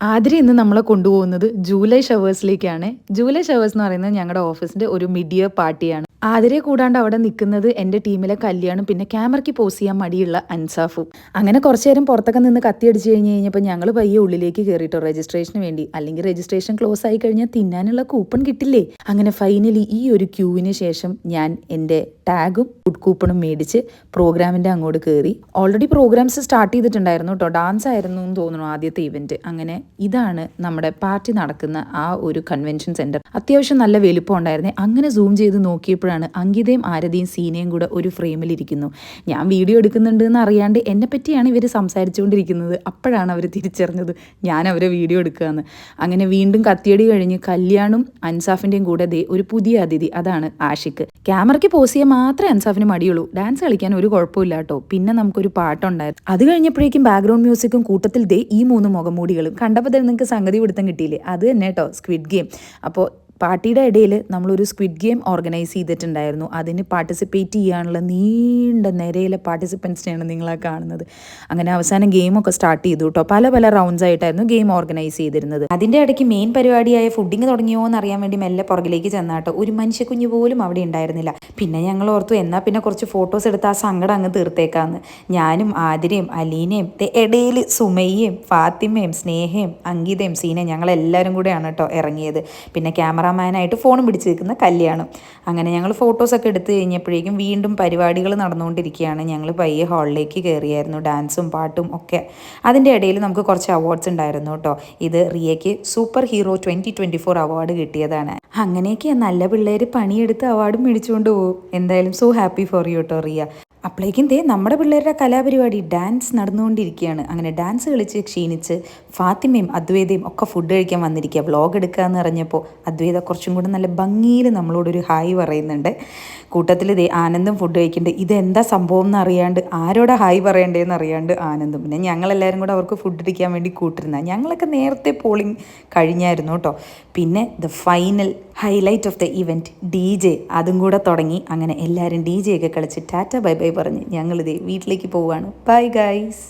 ആതിര ഇന്ന് നമ്മളെ കൊണ്ടുപോകുന്നത് ജൂലൈ ഷവേഴ്സിലേക്കാണ്. ജൂലൈ ഷവേഴ്സ് എന്ന് പറയുന്നത് ഞങ്ങളുടെ ഓഫീസിന്റെ ഒരു മിഡിയർ പാർട്ടിയാണ് ആതിരയെ കൂടാണ്ട് അവിടെ നിൽക്കുന്നത് എന്റെ ടീമിലെ കല്യാണം പിന്നെ ക്യാമറയ്ക്ക് പോസ് ചെയ്യാൻ മടിയുള്ള അൻസാഫും. അങ്ങനെ കുറച്ചു നേരം പുറത്തൊക്കെ നിന്ന് കത്തിയടിച്ച് കഴിഞ്ഞ് കഴിഞ്ഞപ്പോൾ ഞങ്ങൾ പയ്യെ ഉള്ളിലേക്ക് കയറിയിട്ടോ രജിസ്ട്രേഷന് വേണ്ടി. അല്ലെങ്കിൽ രജിസ്ട്രേഷൻ ക്ലോസ് ആയി കഴിഞ്ഞാൽ തിന്നാനുള്ള കൂപ്പൺ കിട്ടില്ലേ? അങ്ങനെ ഫൈനലി ഈ ഒരു ക്യൂവിന് ശേഷം ഞാൻ എന്റെ ടാഗും ഫുഡ് കൂപ്പണും മേടിച്ച് പ്രോഗ്രാമിന്റെ അങ്ങോട്ട് കയറി. ഓൾറെഡി പ്രോഗ്രാംസ് സ്റ്റാർട്ട് ചെയ്തിട്ടുണ്ടായിരുന്നു കേട്ടോ ഡാൻസ് ആയിരുന്നു എന്ന് തോന്നുന്നു ആദ്യത്തെ ഇവന്റ് അങ്ങനെ ഇതാണ് നമ്മുടെ പാർട്ടി നടക്കുന്ന ആ ഒരു കൺവെൻഷൻ സെന്റർ അത്യാവശ്യം നല്ല വലുപ്പം ഉണ്ടായിരുന്നേ. അങ്ങനെ സൂം ചെയ്ത് നോക്കിയപ്പോഴാണ് അങ്കിതയും ആരതിയും സീനയും കൂടെ ഒരു ഫ്രെയിമിലിരിക്കുന്നു. ഞാൻ വീഡിയോ എടുക്കുന്നുണ്ട് എന്ന് അറിയാണ്ട് എന്നെ പറ്റിയാണ് ഇവർ സംസാരിച്ചുകൊണ്ടിരിക്കുന്നത്. അപ്പോഴാണ് അവർ തിരിച്ചറിഞ്ഞത് ഞാൻ അവരെ വീഡിയോ എടുക്കുകയെന്ന് അങ്ങനെ വീണ്ടും കത്തിയടി കഴിഞ്ഞ് കല്യാണും അൻസാഫിന്റെയും കൂടെ ദേ ഒരു പുതിയ അതിഥി. അതാണ് ആഷിക്ക് ക്യാമറയ്ക്ക് പോസ് ചെയ്യാൻ മാത്രമേ അൻസാഫിന് മടിയുള്ളൂ. ഡാൻസ് കളിക്കാൻ ഒരു കുഴപ്പമില്ല കേട്ടോ. പിന്നെ നമുക്കൊരു പാട്ടുണ്ടായിരുന്നു. അത് കഴിഞ്ഞപ്പോഴേക്കും ബാക്ക്ഗ്രൗണ്ട് മ്യൂസിക്കും കൂട്ടത്തിൽ ദേ ഈ മൂന്ന് മുഖമൂടികളും കണ്ടപ്പോൾ തന്നെ നിങ്ങൾക്ക് സംഗതി പിടുത്തം കിട്ടിയില്ലേ? അത് തന്നെ കേട്ടോ. Squid game. അപ്പോൾ പാർട്ടിയുടെ ഇടയിൽ നമ്മളൊരു സ്ക്വിഡ് ഗെയിം ഓർഗനൈസ് ചെയ്തിട്ടുണ്ടായിരുന്നു. അതിന് പാർട്ടിസിപ്പേറ്റ് ചെയ്യാനുള്ള നീണ്ട നിരയിലെ പാർട്ടിസിപ്പൻസിനെയാണ് നിങ്ങളെ കാണുന്നത്. അങ്ങനെ അവസാനം ഗെയിമൊക്കെ സ്റ്റാർട്ട് ചെയ്തു കേട്ടോ പല പല റൗണ്ട്സ് ആയിട്ടായിരുന്നു ഗെയിം ഓർഗനൈസ് ചെയ്തിരുന്നത്. അതിന്റെ ഇടയ്ക്ക് മെയിൻ പരിപാടിയായ ഫുഡിങ് തുടങ്ങിയോ എന്ന് അറിയാൻ വേണ്ടി മെല്ലെ പുറകിലേക്ക് ചെന്നാട്ടോ. ഒരു മനുഷ്യക്കുഞ്ഞു പോലും അവിടെ ഉണ്ടായിരുന്നില്ല. പിന്നെ ഞങ്ങൾ ഓർത്തു എന്നാൽ പിന്നെ കുറച്ച് ഫോട്ടോസ് എടുത്ത് ആ സങ്കടം അങ്ങ് തീർത്തേക്കാന്ന്. ഞാനും ആതിരയും അലീനയും ഇടയിൽ സുമയ്യയും ഫാത്തിമയും സ്നേഹയും അങ്കിതയും സീനയും ഞങ്ങളെല്ലാവരും കൂടെയാണ് കേട്ടോ ഇറങ്ങിയത്. പിന്നെ ക്യാമറാമാനായിട്ട് ഫോണും പിടിച്ച് നിൽക്കുന്ന കല്യാണം. അങ്ങനെ ഞങ്ങൾ ഫോട്ടോസൊക്കെ എടുത്തു കഴിഞ്ഞപ്പോഴേക്കും വീണ്ടും പരിപാടികൾ നടന്നുകൊണ്ടിരിക്കുകയാണ്. ഞങ്ങൾ പയ്യെ ഹാളിലേക്ക് കയറിയായിരുന്നു ഡാൻസും പാട്ടും ഒക്കെ. അതിന്റെ ഇടയിൽ നമുക്ക് കുറച്ച് അവാർഡ്സ് ഉണ്ടായിരുന്നു കേട്ടോ. ഇത് റിയയ്ക്ക് super hero twenty twenty four award കിട്ടിയതാണ്. അങ്ങനെയൊക്കെ നല്ല പിള്ളേർ പണിയെടുത്ത് അവാർഡും മേടിച്ചുകൊണ്ട് പോകും. എന്തായാലും സോ ഹാപ്പി ഫോർ യു കേട്ടോ റിയ. അപ്പോഴേക്കും ദേ നമ്മുടെ പിള്ളേരുടെ കലാപരിപാടി ഡാൻസ് നടന്നുകൊണ്ടിരിക്കുകയാണ് അങ്ങനെ ഡാൻസ് കളിച്ച് ക്ഷീണിച്ച് ഫാത്തിമയും അദ്വൈതയും ഒക്കെ ഫുഡ് കഴിക്കാൻ വന്നിരിക്കുക വ്ളോഗ് എടുക്കുക എന്ന് പറഞ്ഞപ്പോൾ അദ്വൈത കുറച്ചും കൂടെ നല്ല ഭംഗിയിൽ നമ്മളോടൊരു ഹായ് പറയുന്നുണ്ട്. കൂട്ടത്തിൽ ദേ ആനന്ദം ഫുഡ് കഴിക്കുന്നുണ്ട് ഇതെന്താ സംഭവം എന്ന് അറിയാണ്ട് ആരോടെ ഹായ് പറയണ്ടേന്ന് അറിയാണ്ട് ആനന്ദം. പിന്നെ ഞങ്ങളെല്ലാവരും കൂടെ അവർക്ക് ഫുഡ് അടിക്കാൻ വേണ്ടി കൂട്ടിരുന്ന. ഞങ്ങളൊക്കെ നേരത്തെ പോളിംഗ് കഴിഞ്ഞായിരുന്നു കേട്ടോ. പിന്നെ the final highlight of the event D J അതും കൂടെ തുടങ്ങി. അങ്ങനെ എല്ലാവരും ഡി ജെ ഒക്കെ കളിച്ച് ടാറ്റ ബൈ ബൈ പറഞ്ഞ് ഞങ്ങളിതേ വീട്ടിലേക്ക് പോവുകയാണ്. Bye guys